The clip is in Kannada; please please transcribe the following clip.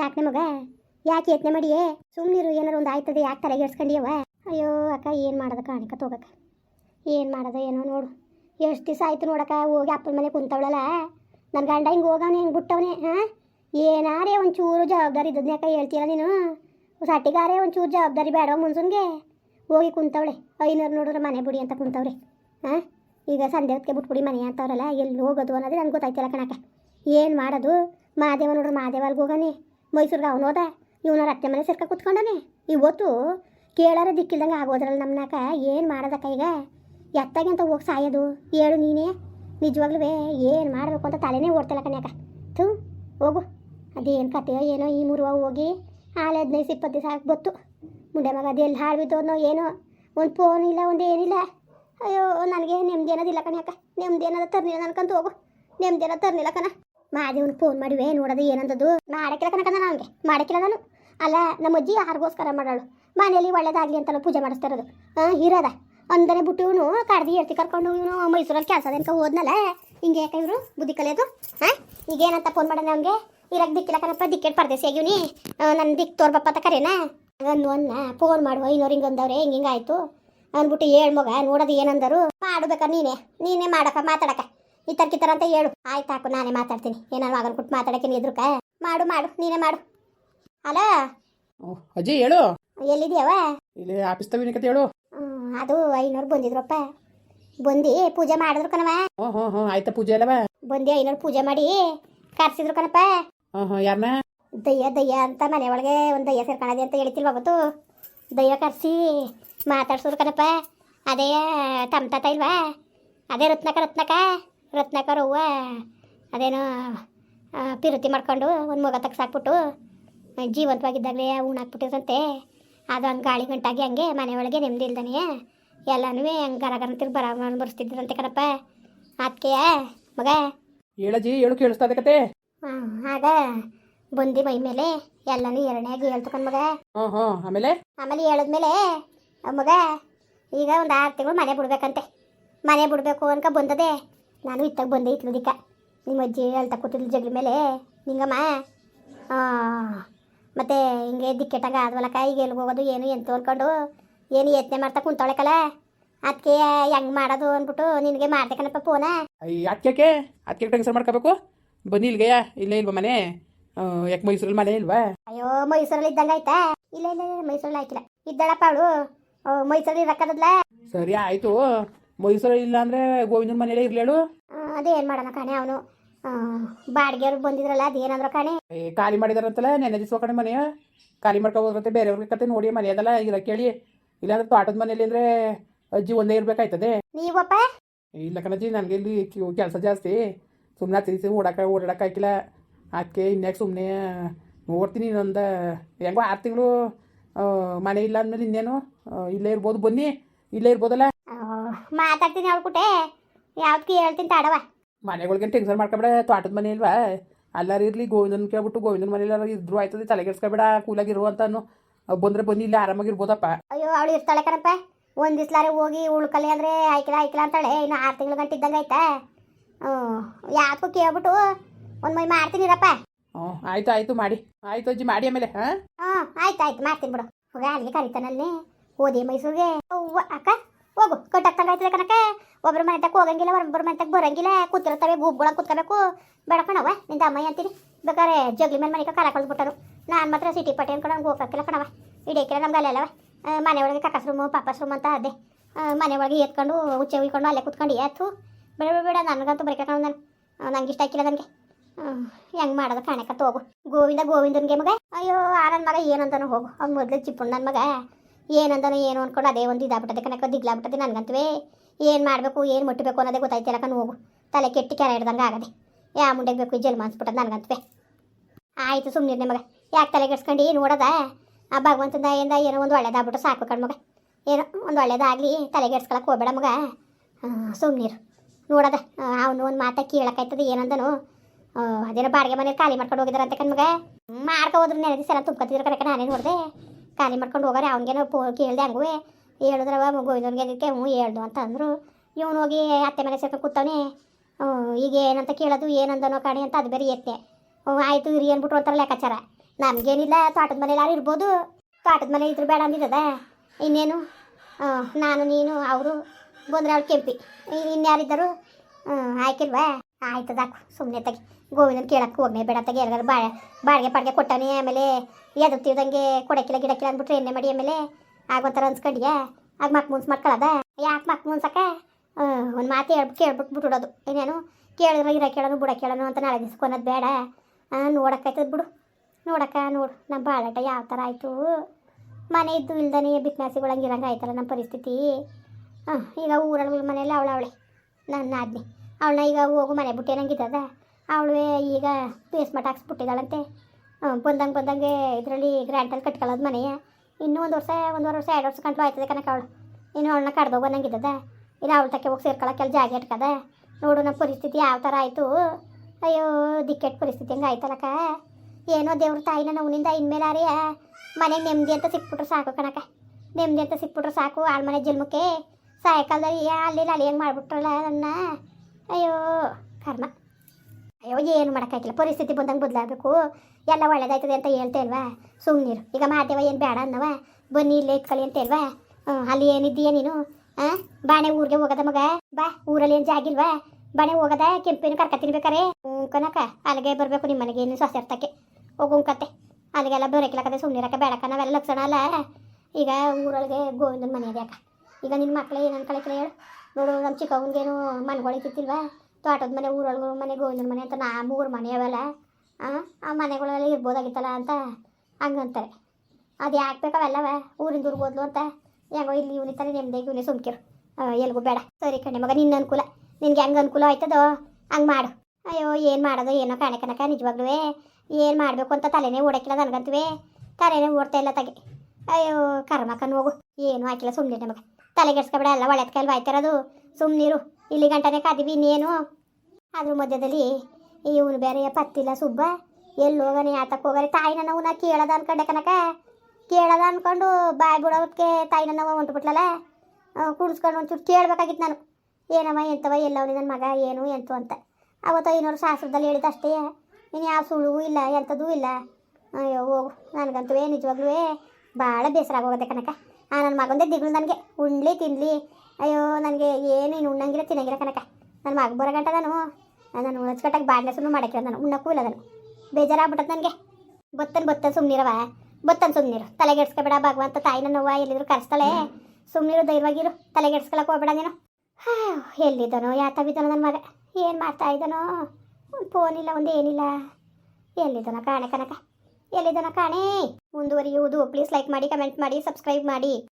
ಯಾಕೆ ಮಗ ಯಾಕೆ ಯತ್ನೆ ಮಾಡಿಯೇ? ಸುಮ್ಮನಿರು ಏನಾರು ಒಂದು ಆಯ್ತದೆ, ಯಾಕೆ ತಲೆಗೆ ಎಡ್ಸ್ಕೊಂಡಿಯವ ಅಯ್ಯೋ ಅಕ್ಕ, ಏನು ಮಾಡೋದ ಕಾಣಿಕ ತಗೋಕ ಏನು ಮಾಡೋದ ಏನೋ ನೋಡು. ಎಷ್ಟು ದಿವಸ ಆಯ್ತು ನೋಡಕ್ಕ, ಹೋಗಿ ಅಪ್ಪನ ಮನೆ ಕುಂತವಳಲ್ಲ? ನನ್ನ ಗಂಡ ಹಿಂಗೆ ಹೋಗವನೇ, ಹಿಂಗೆ ಬಿಟ್ಟವನೇ, ಹಾಂ? ಏನಾರೇ ಒಂಚೂರು ಜವಾಬ್ದಾರಿ ಇದ್ದದ್ನ ಅಕ್ಕ ಹೇಳ್ತೀರ ನೀನು? ಸಟ್ಟಿಗಾರೇ ಒಂಚೂರು ಜವಾಬ್ದಾರಿ ಬೇಡ ಮುನ್ಸುನ್ಗೆ? ಹೋಗಿ ಕುಂತವಳೆ. ಐನೂರು ನೋಡಿದ್ರೆ ಮನೆ ಬಿಡಿ ಅಂತ ಕುಂತವ್ರೆ. ಹಾಂ? ಈಗ ಸಂಜೆ ಹೊತ್ತಿಗೆ ಬಿಟ್ಬಿಡಿ ಮನೆ ಅಂತವ್ರಲ್ಲ, ಎಲ್ಲಿ ಹೋಗೋದು ಅನ್ನೋದೇ ನನಗೆ ಗೊತ್ತಾಯ್ತಿಲ್ಲ ಕಣಕ್ಕ. ಏನು ಮಾಡೋದು? ಮಾದೇವ ನೋಡ್ರಿ ಮಾದೇವ ಅಲ್ಲಿಗೆ ಹೋಗಾನೆ ಮೈಸೂರಿಗೆ ಅವನು ಹೋದ. ಇವನವ್ರ ಅತ್ತೆ ಮನೆ ಸೇರ್ಕ ಕುತ್ಕೊಂಡಾನೆ. ಇವತ್ತು ಕೇಳಾರ ದಿಕ್ಕಿಲ್ದಂಗೆ ಆಗೋದ್ರಲ್ಲ ನಮ್ಮನಾಕ ಏನು ಮಾಡೋದಕ್ಕ ಈಗ ಎತ್ತಾಗೆ ಅಂತ ಹೋಗಿ ಸಾಯೋದು. ಹೇಳು ನೀನೇ. ನಿಜವಾಗ್ಲೂ ಏನು ಮಾಡಬೇಕು ಅಂತ ತಲೆನೇ ಓಡ್ತಿಲ್ಲ ಕಣ್ಯಾಕ. ಥೂ, ಹೋಗು. ಅದೇನು ಕತೆಯೋ ಏನೋ ಈ ಮೂರುವ ಹೋಗಿ ಹಾಲು ಹದಿನೈದು ಇಪ್ಪತ್ತು ದಿವಸ ಹಾಕಿ ಬತ್ತು. ಮುಂಡೆ ಮಗ ಅದು ಎಲ್ಲಿ ಹಾಳು ಬಿದ್ದೋದ್ನೋ ಏನೋ. ಒಂದು ಫೋನ್ ಇಲ್ಲ, ಒಂದು ಏನಿಲ್ಲ. ಅಯ್ಯೋ, ನನಗೆ ನೆಮ್ಮದಿ ಅನ್ನೋದಿಲ್ಲ ಕಣ್ಯಾಕ. ನೆಮ್ಮದಿ ಅನ್ನೋದು ತರ್ನಿಲ್ಲ ನನ್ಕಂತ ಹೋಗು. ನೆಮ್ಮದಿ ಅನ್ನೋದು ತರ್ನಿಲ್ಲ ಕಣ. ಮಾದೇವ್ನು ಫೋನ್ ಮಾಡಿವೆ, ನೋಡೋದು ಏನಂದದು? ಮಾಡಕ್ಕಿಲ್ಲ ಕನಕ ನಾನು ಅವನಿಗೆ ಮಾಡಕ್ಕಿಲ್ಲ ನಾನು. ಅಲ್ಲ, ನಮ್ಮ ಅಜ್ಜಿ ಯಾರಿಗೋಸ್ಕರ ಮಾಡಾಳು. ಮನೆಯಲ್ಲಿ ಒಳ್ಳೇದಾಗಲಿ ಅಂತಲ್ಲ ಪೂಜೆ ಮಾಡಿಸ್ತಾ ಇರೋದು. ಹಾಂ ಇರೋದ? ಅಂದನೆ ಬಿಟ್ಟು ಇವನು ಕಡ್ದು ಹೇಳ್ತಿ ಕರ್ಕೊಂಡು ಇವನು ಮೈಸೂರಲ್ಲಿ ಕೆಲಸ ಅದೇನ್ಕ ಹೋದ್ನಲ್ಲ? ಹಿಂಗೆ ಯಾಕೆ ಇವರು? ಬುದ್ಧಿ ಕಲಿಯೋದು? ಹಾಂ ಈಗೇನಂತ ಫೋನ್ ಮಾಡೋಣ ನಮಗೆ? ಇರಕ್ಕೆ ದಿಕ್ಕಿಲ್ಲ ಕಣಪ್ಪ ದಿಕ್ಕೇಟ್ ಪರದೇಸಿ ಆಗಿವ್ನಿ. ನನ್ನ ದಿಕ್ ತೋರ್ಬಪ್ಪ ಅಂತ ಕರೇನಾ? ಅನ್ನು ಅನ್ನ ಫೋನ್ ಮಾಡುವ, ಇನ್ನೋರು ಹಿಂಗೆ ಅಂದವ್ರೆ, ಹಿಂಗೆ ಹಿಂಗಾಯ್ತು ಅಂದ್ಬಿಟ್ಟು ಹೇಳ್ ಮಗ, ನೋಡೋದು ಏನಂದರು? ಮಾಡ್ಬೇಕ ನೀನೇ. ನೀನೇ ಮಾಡಕ ಮಾತಾಡಕ ಈ ಕಿತರ ಅಂತ ಹೇಳು. ಆಯ್ತು ಹಾಕು ನಾನೇ ಮಾತಾಡ್ತೀನಿ. ಏನಾರು ಮಗನ ಕೊಟ್ಟು ಮಾತಾಡಕ್ಕೆ ಎದ್ರುಕ? ಮಾಡು ಮಾಡು ನೀನೇ ಮಾಡು. ಅಲೋ? ಅಜ್ಜಿ ಹೇಳು. ಎಲ್ಲಿದ್ಯಾವ? ಇಲ್ಲಿ ಆಫೀಸ್ ಹೇಳು. ಅದು ಐನೂರು ಬಂದಿದ್ರಪ್ಪ. ಬಂದಿ ಪೂಜೆ ಮಾಡಿದ್ರು ಕಣವ ಹ್ಞೂ ಹ್ಞೂ ಹ್ಞೂ ಆಯ್ತಾ ಪೂಜೆ ಅಲ್ಲವ ಬಂದಿ ಐನೂರು ಪೂಜೆ ಮಾಡಿ ಕರ್ಸಿದ್ರು ಕಣಪ್ಪ. ಹ್ಞೂ ಹ್ಞೂ ಯಾರನ್ನ ದಯ್ಯ ದಯ್ಯ ಅಂತ ಮನೆ ಒಳಗೆ ಒಂದು ದಯ್ಯ ಸೇರ್ಕೊಳದೆ ಅಂತ ಹೇಳ್ತಿಲ್ವ ಅವತ್ತು? ದಯ್ಯ ಕರ್ಸಿ ಮಾತಾಡ್ಸಿದ್ರು ಕಣಪ್ಪ. ಅದೇ ತಮ್ಮ ತಾತ ಇಲ್ವಾ? ಅದೇ ರತ್ನಕ ರತ್ನಕ. ರತ್ನಕರ ಹೂವ ಅದೇನೋ ಪಿರುತಿ ಮಾಡ್ಕೊಂಡು ಒಂದು ಮಗ ತಗ್ಸಾಕ್ಬಿಟ್ಟು ಜೀವಂತವಾಗಿದ್ದಾಗಲೇ ಉಣ್ಣಾಕ್ಬಿಟ್ಟಿದ್ರಂತೆ ಅದು ಹಂಗೆ ಗಾಳಿ ಗಂಟಾಗಿ ಹಂಗೆ ಮನೆ ಒಳಗೆ ನೆಮ್ಮದಿ ಇಲ್ದಾನೆ ಎಲ್ಲನೂ ಹಂಗೆ ಗರಗರ ತಿರ್ಗಿ ಬರ ಬರ್ಸ್ತಿದ್ದಂತೆ ಕಣಪ್ಪ. ಅದಕ್ಕೆ ಮಗ. ಹೇಳಜಿ ಹೇಳು ಕೇಳಿಸ್ತಾ ಇದೆ ಕತೆ. ಆಗ ಬುಂದಿ ಮೈ ಮೇಲೆ ಎಲ್ಲನೂ ಎರಡನೇಗಿ ಹೇಳ್ತಕೊಂಡ್ ಮಗ. ಆಮೇಲೆ? ಆಮೇಲೆ ಹೇಳಿದ್ಮೇಲೆ ಮಗ ಈಗ ಒಂದು ಆರು ತಿಂಗಳು ಮನೆ ಬಿಡ್ಬೇಕಂತೆ. ಮನೆ ಬಿಡಬೇಕು ಅನ್ಕ ಬಂದದೆ. ನಾನು ಇತ್ತಾಗ ಬಂದೆ ಇತ್ಲದಿಕ್ಕ ನಿಮ್ಮ ಅಜ್ಜಿ ಹೇಳ್ತಾ ಕೂತಿದ್ಲು ಜಗ್ಲಿ ಮೇಲೆ. ನಿಂಗಮ್ಮ ಮತ್ತೆ ಹಿಂಗೆ ದಿಕ್ಕೆಟಾಗ ಆದ್ವಲ್ಲಕ್ಕ ಈಗ ಎಲ್ಲಿ ಹೋಗೋದು ಏನು ಎಂತ ಅನ್ಕೊಂಡು ಏನು ಯತ್ನೆ ಮಾಡ್ತಾ ಕುಂತೊಳಕಲ್ಲ ಅದಕ್ಕೆ ಹೆಂಗೆ ಮಾಡೋದು ಅಂದ್ಬಿಟ್ಟು ನಿನಗೆ ಮಾಡ್ದೆ ಕಣಪ್ಪ ಫೋನ ಅಯ್ಯ ಅದಕ್ಕೆ ಅದಕ್ಕೆ ಟೆನ್ಷನ್ ಮಾಡ್ಕೋಬೇಕು? ಬನ್ನಿ ಇಲ್ಗೆಯ ಇಲ್ಲ ಇಲ್ವಾ ಮನೆ? ಯಾಕೆ ಮೈಸೂರಲ್ಲಿ ಮನೆ ಇಲ್ವಾ? ಅಯ್ಯೋ ಮೈಸೂರಲ್ಲಿ ಇದ್ದಂಗೆ ಆಯ್ತಾ? ಇಲ್ಲ ಇಲ್ಲ ಮೈಸೂರಲ್ಲಿ ಆಯ್ತಿಲ್ಲ. ಇದ್ದಾಳಪ್ಪ ಅವಳು. ಮೈಸೂರಲ್ಲಿ ರಕ್ಕದದ್ಲ? ಸರಿ ಆಯಿತು. ಮೈಸೂರಲ್ಲಿ ಇಲ್ಲ ಅಂದ್ರೆ ಗೋವಿಂದನ ಮನೇಲೇ ಇರ್ಲೇಳು ಹೇಳು. ಏನ್ ಮಾಡೋಣ ಕಾಣೆ ಅವನು. ಬಾಡಿಗೆಯವ್ರು ಬಂದಿದ್ರಲ್ಲ ಅದೇನಂದ್ರ ಕಾಣೆ. ಏ ಖಾಲಿ ಮಾಡಿದಾರಂತಲ್ಲ ನೆನೆ ದಿವಸ ಕಣೆ ಮನೆಯ ಖಾಲಿ ಮಾಡ್ಕೊ ಹೋದ್ರಂತೆ ಬೇರೆಯವ್ರಿಗೆ ಕತೆ ನೋಡಿ ಮನೆ ಅದಲ್ಲ ಇರ ಕೇಳಿ. ಇಲ್ಲಾಂದ್ರೆ ತೋಟದ ಮನೇಲಿ ಅಂದ್ರೆ ಅಜ್ಜಿ ಒಂದೇ ಇರ್ಬೇಕಾಯ್ತದೆ. ನೀವಪ್ಪ? ಇಲ್ಲ ಕಣಜ್ಜಿ ನನಗೆ ಇಲ್ಲಿ ಕೆಲಸ ಜಾಸ್ತಿ. ಸುಮ್ಮನೆ ತಿರ್ಸಿ ಓಡಾಕ ಓಡಾಡಕ್ಕೆ ಹಾಕಿಲ್ಲ. ಅದಕ್ಕೆ ಇನ್ಯಾಕೆ ಸುಮ್ಮನೆ ನೋಡ್ತೀನಿ ಇನ್ನೊಂದು ಹೆಂಗೋ ಆರು ತಿಂಗಳು ಮನೆ ಇಲ್ಲ ಅಂದಮೇಲೆ ಇನ್ನೇನು? ಇಲ್ಲೇ ಇರ್ಬೋದು ಬನ್ನಿ. ಇಲ್ಲೇ ಇರ್ಬೋದಲ್ಲ. ಮಾತಾಡ್ತೀನಿ ಅವ್ಳು ಕುಟೆ ಯಾವ್ದಕ್ಕೆ ಹೇಳ್ತೀನಿ ತಾಡವ ಮನೆಗಳಿಗೆ ಟೆನ್ಷನ್ ಮಾಡ್ಕೊಬೇಡ ತೋಟದ ಮನೆ ಇಲ್ವಾ? ಅಲ್ಲಾರು ಇರಲಿ ಗೋವಿಂದನ್ ಕೇಳ್ಬಿಟ್ಟು ಗೋವಿಂದನ ಮನೇಲಿ ಇದ್ರು ಆಯ್ತದೆ ತಲೆಗೆಡ್ಸ್ಕೊಬೇಡ ಕೂಲಾಗಿರು ಅಂತ ಬಂದ್ರೆ ಬಂದು ಇಲ್ಲಿ ಆರಾಮಾಗಿರ್ಬೋದಪ್ಪ ಅಯ್ಯೋ ಅವಳು ಇರ್ತಾಳೆ ಕಣಪ್ಪ. ಒಂದು ದಿವ್ಸಲಾರೆ ಹೋಗಿ ಉಳ್ಕಲಿ ಅಂದ್ರೆ ಆಯ್ಕಿಲ್ಲ ಆಯ್ಕಿಲ್ಲ ಅಂತಾಳೆ. ಇನ್ನು ಆರು ತಿಂಗಳ ಗಂಟೆ ಇದ್ದಂಗೆ ಆಯ್ತಾ? ಯಾಕೋ ಕೇಳ್ಬಿಟ್ಟು ಒಂದು ಮೈ ಮಾಡ್ತೀನಿ ಇರಪ್ಪ. ಹ್ಞೂ ಆಯ್ತು ಆಯಿತು ಮಾಡಿ. ಆಯ್ತು ಅಜ್ಜಿ ಮಾಡಿ ಆಮೇಲೆ ಹಾಂ? ಹಾಂ ಆಯ್ತು ಆಯ್ತು ಮಾಡ್ತೀನಿ ಬಿಡು. ಹೋಗ ಅಲ್ಲಿಗೆ ಕರಿತಾನಲ್ಲಿ. ಓದಿ ಮೈಸೂರಿಗೆ. ಅಕ್ಕ? ಹೋಗು ಕಟ್ಟಾಗ್ತಂಗೆ ಆಯ್ತದೆ ಕನಕ ಒಬ್ಬರು ತಕ್ಕ ಹೋಗಂಗಿಲ್ಲ ಒಬ್ಬರ ಮನೆ ತಕ್ಕ ಬರಂಗಿಲ್ಲ. ಕೂತಿರ್ತವೆ ಗೂಬ್ಗಳ ಕೂತ್ಕೋಬೇಕು. ಬೇಡ ಕಣವ ನಿಂದ ಅಮ್ಮಯ್ಯ ಅಂತೀನಿ. ಬೇಕಾದ್ರೆ ಜಗ್ಲಿ ಮೇಲೆ ಮನೆಗೆ ಕಾಲ ಕಳ್ದ್ಬಿಟ್ಟರು ನಾನು ಮಾತ್ರ ಸಿಟಿ ಪಟ್ಟಿ ಅನ್ಕೊಂಡು ನಂಗೆ ಹೋಗಕ್ಕಿಲ್ಲ ಕಣವ ಇಡೇಕಿಲ್ಲ ನಮ್ಗೆ ಅಲ್ಲೆಲ್ಲವ ಮನೆ ಒಳಗೆ ಕಕ್ಕಸ್ ರೂಮು ಪಾಪಸ್ ರೂಮ್ ಅಂತ ಅದೇ ಮನೆ ಒಳಗೆ ಎತ್ಕೊಂಡು, ಉಚ್ಚೆ ಉಯ್ಕೊಂಡು ಅಲ್ಲೇ ಕೂತ್ಕೊಂಡು. ಏತು ಬೇಡ ಬೇಡ ಬೇಡ, ನನಗಂತೂ ಬರೀ ಕಣ ನಾನು. ನಂಗೆ ಇಷ್ಟ ಆಕಿಲ್ಲ ನನಗೆ. ಹೆಂಗೆ ಮಾಡೋದು ಕಾಣಕತ್ತು ಹೋಗು ಗೋವಿಂದ ಗೋವಿಂದನ್ಗೆ ಮಗ. ಅಯ್ಯೋ ಆ ನನ್ನ ಮಗ ಏನಂತಾನು ಹೋಗು. ಅವ್ನು ಮೊದಲು ಚಿಪ್ಪು ನನ್ನ ಮಗ. ಏನಂತಾನು ಏನು ಅನ್ಕೊಂಡು ಅದೇ ಒಂದು ಇದಾಗ್ಬಿಟ್ಟದೆ ಕಣಕ್ಕೆ, ದಿಗ್ಲಾಗ್ಬಿಟ್ಟದೆ ನನಗಂತವೇ. ಏನು ಮಾಡಬೇಕು, ಏನು ಮುಟ್ಟಬೇಕು ಅನ್ನೋದೇ ಗೊತ್ತಾಯ್ತಿಲ್ಲ ಕಣ್, ಹೋಗು. ತಲೆ ಕೆಟ್ಟಿ ಕೆರೆ ಹಿಡ್ದಂಗೆ ಆಗದೆ. ಯಾ ಮುಂಡೆಗೆ ಬೇಕು ಜಲ್ ಮಾಡಿಸ್ಬಿಟ್ಟದ ನನಗಂತವೇ. ಆಯಿತು ಸುಮ್ಮನೆ ಮಗ. ಯಾಕೆ ತಲೆ ಕೆಡ್ಸ್ಕೊಂಡು ನೋಡದ ಆ ಭಗವಂತನ ಏನ ಏನೋ ಒಂದು ಒಳ್ಳೇದಾಗ್ಬಿಟ್ಟು ಸಾಕು ಕಣ್ಮಗ ಏನೋ ಒಂದು ಒಳ್ಳೇದಾಗಲಿ ತಲೆಗೆಡ್ಸ್ಕೊಳಕ್ಕೆ ಹೋಗ್ಬೇಡ ಮಗ. ಸುಮ್ಮನಿರು ನೋಡದ ಅವನು ಒಂದು ಮಾತ ಕೇಳೋಕ್ಕಾಯ್ತದೆ, ಏನಂದನು. ಅದೇನೋ ಬಾಡಿಗೆ ಮನೇಲಿ ಖಾಲಿ ಮಾಡ್ಕೊಂಡು ಹೋಗಿದಾರಂತೆ ಕಣ್ಮಗ ಮಾಡ್ಕೊ ಹೋದ್ರು ನೆನೆ ದಿವಸ ಎಲ್ಲ ತುಂಬ್ಕೊತಿದ್ರು ಕರೆಕ್ಟ್ ನಾನೇ ನೋಡಿದೆ. ಖಾಲಿ ಮಾಡ್ಕೊಂಡು ಹೋಗಾರೆ, ಅವನಿಗೇನೋ ಪೋ, ಕೇಳಿದೆ ಹಂಗೂ ಹೇಳಿದ್ರವ ಗೋವಿಂದನಿಗೆ ಅದಕ್ಕೆ ಹ್ಞೂ ಹೇಳ್ದು ಅಂತ ಅಂದರು. ಇವನು ಹೋಗಿ ಅತ್ತೆ ಮನೆ ಸೇರ್ಕೊಂಡು ಕೂತವನೆ ಈಗ ಏನಂತ ಕೇಳೋದು, ಏನಂದನೋ ಕಾಣಿ ಅಂತ ಅದು ಬೇರೆ ಎತ್ತೆ ಹ್ಞೂ, ಆಯಿತು ಇರಿ ಅಂದ್ಬಿಟ್ರು ಅಂತಾರೆ ಲೆಕ್ಕಾಚಾರ. ನಮಗೇನಿಲ್ಲ, ತೋಟದ ಮನೇಲಿ ಯಾರು ಇರ್ಬೋದು. ತೋಟದ ಮನೆ ಇದ್ರು ಬೇಡ ಅಂದಿದ್ದದ. ಇನ್ನೇನು? ನಾನು, ನೀನು, ಅವರು ಬಂದ್ರೆ ಅವ್ಳು ಕೆಂಪಿ ಇನ್- ಇನ್ಯಾರಿದ್ದರು? ಆಯ್ಕಿಲ್ವಾ? ಆಯ್ತದಾಕು ಸುಮ್ಮನೆ ತಗಿ. ಗೋವಿನ ಕೇಳಕ್ಕೆ ಹೋಗ್ನೇ, ಬೇಡ ತಗಿ, ಎಲ್ಲರೂ ಬಾಳ, ಬಾಡಿಗೆ ಪಾಡಿಗೆ ಕೊಟ್ಟಾನೆ ಆಮೇಲೆ ಎದುರ್ತಿದ್ದಂಗೆ ಕೊಡಕ್ಕಿಲ್ಲ, ಗಿಡಕ್ಕಿಲ್ಲ ಅಂದ್ಬಿಟ್ರೆ ಎಣ್ಣೆ ಮಾಡಿ ಆಮೇಲೆ. ಆಗೋತರ ಅನ್ಸ್ಕೊಂಡಿಯಾ? ಆಗ ಮಕ್ ಮುನ್ಸ್ ಮಾಡ್ಕೊಳದ ಯಾಕೆ ಮಕ್ ಮುನ್ಸಕ್ಕ ಒಂದು ಮಾತು ಹೇಳ್ಬಿಟ್ಟು ಕೇಳ್ಬಿಟ್ಟು ಬಿಟ್ಬಿಡೋದು. ಇನ್ನೇನು ಕೇಳಿದ್ರೆ ಇರ ಕೇಳೋನು, ಬುಡ ಕೇಳೋನು ಅಂತ ನಾಳೆ ದಿಸ್ಕೊನೋದು ಬೇಡ. ನೋಡೋಕ್ಕಾಯ್ತದ ಬಿಡು. ನೋಡಕ್ಕ, ನೋಡು ನಮ್ಮ ಬಾಳಾಟ ಯಾವ ಥರ ಆಯಿತು? ಮನೆ ಇದ್ದು ಇಲ್ದಾನೆ ಬಿಟ್ನಾಸಿಗಳಂಗೆ ಇರಂಗೆ ಆಯ್ತಲ್ಲ ನಮ್ಮ ಪರಿಸ್ಥಿತಿ. ಹಾಂ, ಈಗ ಊರಲ್ಲಿ ಮನೆಯಲ್ಲಿ ಅವಳ ಅವಳೆ ನನ್ನ ಆದ್ನಿ ಅವಳನ್ನ ಈಗ ಹೋಗು ಮನೆ ಬಿಟ್ಟೆ ನಂಗಿದ್ದದ ಅವಳು ಈಗ ಬೇಸ್ಮಟ್ ಹಾಕ್ಸ್ಬಿಟ್ಟಿದ್ದಾಳಂತೆ. ಬಂದಂಗೆ ಬಂದಂಗೆ ಇದರಲ್ಲಿ ಗ್ರ್ಯಾಂಟಲ್ಲಿ ಕಟ್ಕೊಳ್ಳೋದು ಮನೆಯ ಇನ್ನೂ ಒಂದು ವರ್ಷ, ಒಂದೂವರೆ ವರ್ಷ, ಎರಡು ವರ್ಷ ಕಂಟ್ಲು ಆಯ್ತದೆ ಕನಕ ಅವಳು. ಇನ್ನು ಅವಳನ್ನ ಕಡ್ದೋಗಿ ಬಂದಂಗಿದ್ದದ. ಇನ್ನು ಅವಳ ತಕ್ಕೆ ಹೋಗಿ ಸೇರ್ಕೊಳ್ಳೋಕ್ಕೆಲ್ಲ ಜಾಗ ಇಟ್ಕದ? ನೋಡು ನಮ್ಮ ಪರಿಸ್ಥಿತಿ ಯಾವ ಥರ ಆಯಿತು. ಅಯ್ಯೋ, ದಿಕ್ಕೆಟ್ ಪರಿಸ್ಥಿತಿ ಹಂಗೆ ಆಯ್ತಲ್ಲಕ ಏನೋ ದೇವ್ರ ತಾಯಿನ ನೋವಿನಿಂದ ಇನ್ಮೇಲಾರೆ ಮನೆ ನೆಮ್ಮದಿ ಅಂತ ಸಿಕ್ಬಿಟ್ರೆ ಸಾಕು ಕಣಕ ನೆಮ್ಮದಿ ಅಂತ ಸಿಕ್ಬಿಟ್ರೆ ಸಾಕು. ಆಳ್ಮನೆ ಜನ್ಮಕ್ಕೆ ಸಾಯಂಕಾಲದಲ್ಲಿ ಅಲ್ಲಿ ಅಲ್ಲಿ ಹೆಂಗೆ ಮಾಡ್ಬಿಟ್ರಲ್ಲ ನನ್ನ. ಅಯ್ಯೋ, ಕರ್ಮ. ಅಯ್ಯೋ, ಏನು ಮಾಡೋಕ್ಕಾಗಿಲ್ಲ. ಪರಿಸ್ಥಿತಿ ಬಂದಂಗೆ ಬದಲಾಗಬೇಕು. ಎಲ್ಲ ಒಳ್ಳೇದಾಯ್ತದೆ ಅಂತ ಹೇಳ್ತೇಲ್ವಾ ಸುಮ್ಮನಿರು ಈಗ ಮಾದೇವ ಏನು ಬೇಡ ಅನ್ನವ? ಬನ್ನಿ ಇಲ್ಲೇ ಇಟ್ಕೊಳ್ಳಿ ಅಂತ ಹ್ಞೂ ಅಲ್ಲಿ ಏನಿದ್ದೀಯ ನೀನು? ಹಾಂ ಬಾಣೆ ಊರಿಗೆ ಹೋಗದ ಮಗ? ಬಾ, ಊರಲ್ಲಿ ಏನು ಜಾಗಿಲ್ವಾ ಬಾಣೆ ಹೋಗದ? ಕೆಂಪೇನು ಕರ್ಕ ತಿನ್ಬೇಕಾರೆ? ಹ್ಞೂ ಅಲ್ಲಿಗೆ ಬರಬೇಕು ನಿಮ್ಮ ಮನೆಗೆ ಏನು ಸೊಸೆ ಇರ್ತಕ್ಕೆ ಹೋಗುಂಕತ್ತೆ ಅಲ್ಲಿಗೆಲ್ಲ ಬರೋಕಿಲ್ಲಕತ್ತೆ ಸುಮ್ಮನಿರಕ್ಕೆ ಬೇಡಕ್ಕ ನಾವೆಲ್ಲ ಲಕ್ಷಣ ಅಲ್ಲ. ಈಗ ಊರೊಳಗೆ ಗೋವಿಂದನ ಮನೆ ಅದ್ಯಾಕ ಈಗ ನಿನ್ನ ಮಕ್ಳು ಏನು ಅನ್ಕೊಳಕ್ಕಿಲ್ಲ ಹೇಳು. ನೋಡು ನಮ್ಮ ಚಿಕ್ಕವನಿಗೇನು ಮನೆಗಳಿತ್ತಿಲ್ವಾ ತೋಟದ ಮನೆ ಊರೊಳಗೂ ಮನೆ, ಗೋವಿಂದನ ಮನೆ ಅಂತ ನಾ ಮೂರು ಮನೆ ಅವಲ್ಲ, ಆ ಮನೆಗಳೆಲ್ಲ ಇರ್ಬೋದಾಗಿತ್ತಲ್ಲ ಅಂತ ಹಂಗಂತಾರೆ. ಅದು ಯಾಕೆ ಬೇಕಾವೆಲ್ಲವ ಊರಿಂದ ಊರಿಗೆ ಹೋದ್ಲು ಅಂತ. ಹೆಂಗೋ ಇಲ್ಲಿ ಇವನಿತಾನೆ ನೆಮ್ಮದಿ ಇವನೇ ಸುಮ್ಕಿರು. ಎಲ್ಗೂ ಬೇಡ. ಸರಿ ಕಣೆ ಮಗ ನಿನ್ನ ಅನುಕೂಲ. ನಿನ್ಗೆ ಹೆಂಗೆ ಅನುಕೂಲ ಆಯ್ತದೋ, ಹಂಗೆ ಮಾಡು. ಅಯ್ಯೋ, ಏನು ಮಾಡೋದು, ಏನೋ ಕಾಣೆ ಕನಕ ನಿಜವಾಗ್ಲೂ ಏನು ಮಾಡಬೇಕು ಅಂತ ತಲೆನೇ ಓಡಕ್ಕಿಲ್ಲ ನನಗಂತೀವಿ. ತಲೆನೇ ಓಡ್ತಾ ಇಲ್ಲ ತಗೆ. ಅಯ್ಯೋ ಕರ್ಮಕನ್ ಹೋಗು ಏನು ಹಾಕಿಲ್ಲ ಸುಮ್ಮನೆ ನಮಗೆ. ತಲೆಗೆಡ್ಸ್ಕೊಬೇಡ ಎಲ್ಲ ಒಳ್ಳೆದ ಕೈಲಿ ಬಾಯ್ತಿರೋದು ಸುಮ್ಮನಿರು ಇಲ್ಲಿ ಗಂಟನೆ ಕಾದಿವಿ ಇನ್ನೇನು ಅದ್ರ ಮಧ್ಯದಲ್ಲಿ ಇವನು ಬೇರೆ ಪತ್ತಿಲ್ಲ ಸುಬ್ಬ. ಎಲ್ಲಿ ಹೋಗನೆ ಆತಕ್ಕೆ ಹೋಗನೆ. ತಾಯಿ ನಾವು ನಾ ಕೇಳದ ಅನ್ಕೊಂಡೆ ಕನಕ ಕೇಳದ ಅನ್ಕೊಂಡು ಬಾಯಿ ಬಿಡೋದಕ್ಕೆ ತಾಯಿನ ನಾವು ಹೊಂಟ್ಬಿಟ್ಲಲ್ಲ ಕುಡಿಸ್ಕೊಂಡು ಒಂಚೂರು ಕೇಳ್ಬೇಕಾಗಿತ್ತು ನಾನು. ಏನವ ಎಂತವ ಎಲ್ಲವನಿ ನನ್ನ ಮಗ, ಏನು, ಎಂತು ಅಂತ. ಅವತ್ತು ಐನೂರು ಶಾಸ್ತ್ರದಲ್ಲಿ ಹೇಳಿದಷ್ಟೇ ಇನ್ನು ಯಾವ ಸುಳುವು ಇಲ್ಲ ಎಂಥದ್ದು ಇಲ್ಲ. ಅಯ್ಯೋ, ಹೋಗು. ನನಗಂತೂ ನಿಜವಾಗ್ಲೂ ಭಾಳ ಬೇಸರ ಆಗೋಗುತ್ತೆ ಕನಕ ಆ ನನ್ನ ಮಗಂದೇ ದಿಗ್ಳು ನನಗೆ ಉಣ್ಲಿ ತಿನ್ಲಿ ಅಯ್ಯೋ, ನನಗೆ ಏನು ಇನ್ನು ಉಣ್ಣಂಗಿಲ್ಲ, ತಿನ್ನಂಗಿಲ್ಲ ಕನಕ ನನ್ನ ಮಗ ಬರೋ ಗಂಟ ನಾನು ನಾನು ಹಚ್ಕಟ್ಟಾಗಿ ಬಾಡ್ನೆ ಸುಮ್ಮನೆ ಮಾಡಕ್ಕೆ ನಾನು, ಉಣ್ಣಕ್ಕೂ ಇಲ್ಲ ನಾನು. ಬೇಜಾರಾಗ್ಬಿಟ್ಟದ ನನಗೆ. ಬತ್ತನ್ ಬತ್ತನ್ ಸುಮ್ಮನಿರವ ಬತ್ತನ್ ಸುಮ್ಮನಿರು ತಲೆಗೆಡ್ಸ್ಕೊಬೇಡ ಭಗವಂತ, ತಾಯಿನ ನೋವ ಎಲ್ಲಿದ್ರು ಕರೆಸ್ತಾಳೆ. ಸುಮ್ಮನಿರು ಧೈರ್ಯವಾಗಿರು. ತಲೆಗೆಡ್ಸ್ಕೊಳಕ್ಕೆ ಹೋಗ್ಬೇಡ ನೀನು. ಎಲ್ಲಿದ್ದಾನೋ, ಯಾತವಿದ್ದಾನೋ ನನ್ನ ಮಗ. ಏನು ಮಾಡ್ತಾ ಇದ್ದಾನೋ? ಒಂದು ಇಲ್ಲ, ಒಂದು ಏನಿಲ್ಲ. ಎಲ್ಲಿದ್ದಾನೋ ಕಾಣೆ ಕನಕ ಎಲ್ಲಿದ್ದಾನೋ ಕಾಣೆ? ಮುಂದುವರಿಯುವುದು. ಪ್ಲೀಸ್ ಲೈಕ್ ಮಾಡಿ ಕಮೆಂಟ್ ಮಾಡಿ ಸಬ್ಸ್ಕ್ರೈಬ್ ಮಾಡಿ.